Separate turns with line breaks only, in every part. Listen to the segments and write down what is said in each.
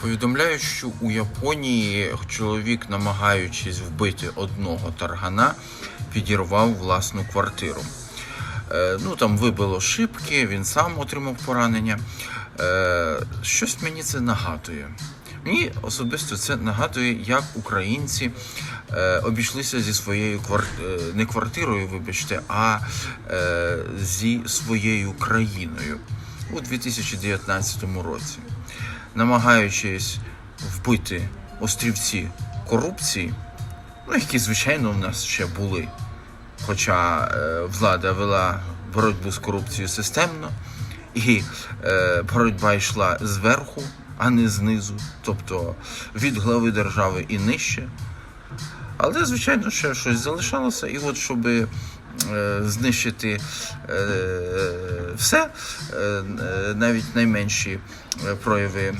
Повідомляють, що у Японії чоловік, намагаючись вбити одного таргана, підірвав власну квартиру. Е, Ну там вибило шибки, він сам отримав поранення. Е, Щось мені це нагадує. Мені особисто це нагадує, як українці е, обійшлися зі своєю квар... е, не квартирою, вибачте, а зі своєю країною у 2019 році, намагаючись вбити острівці корупції, ну які звичайно в нас ще були. Хоча е, влада вела боротьбу з корупцією системно, і е, боротьба йшла зверху, а не знизу, тобто від глави держави і нижче. Але, звичайно, ще щось залишалося. І от щоб е, знищити е, все, е, е, навіть найменші е, прояви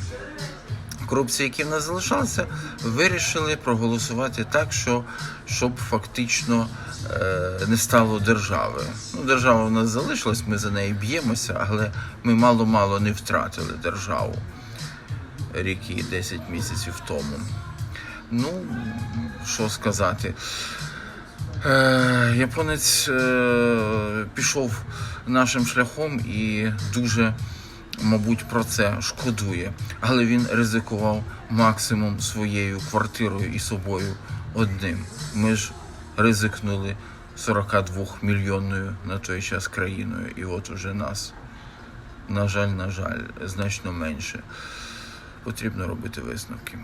корупції, які в нас залишалися, вирішили проголосувати так, що щоб фактично е, не стало держави. Ну, держава в нас залишилась, ми за неї б'ємося, але ми мало-мало не втратили державу рік і 10 місяців тому. Ну, що сказати. Е, японець е, пішов нашим шляхом і дуже, мабуть, про це шкодує. Але він ризикував максимум своєю квартирою і собою одним. Ми ж ризикнули 42 мільйонною на той час країною, і от уже нас, на жаль, на жаль, значно менше. Потрібно робити висновки.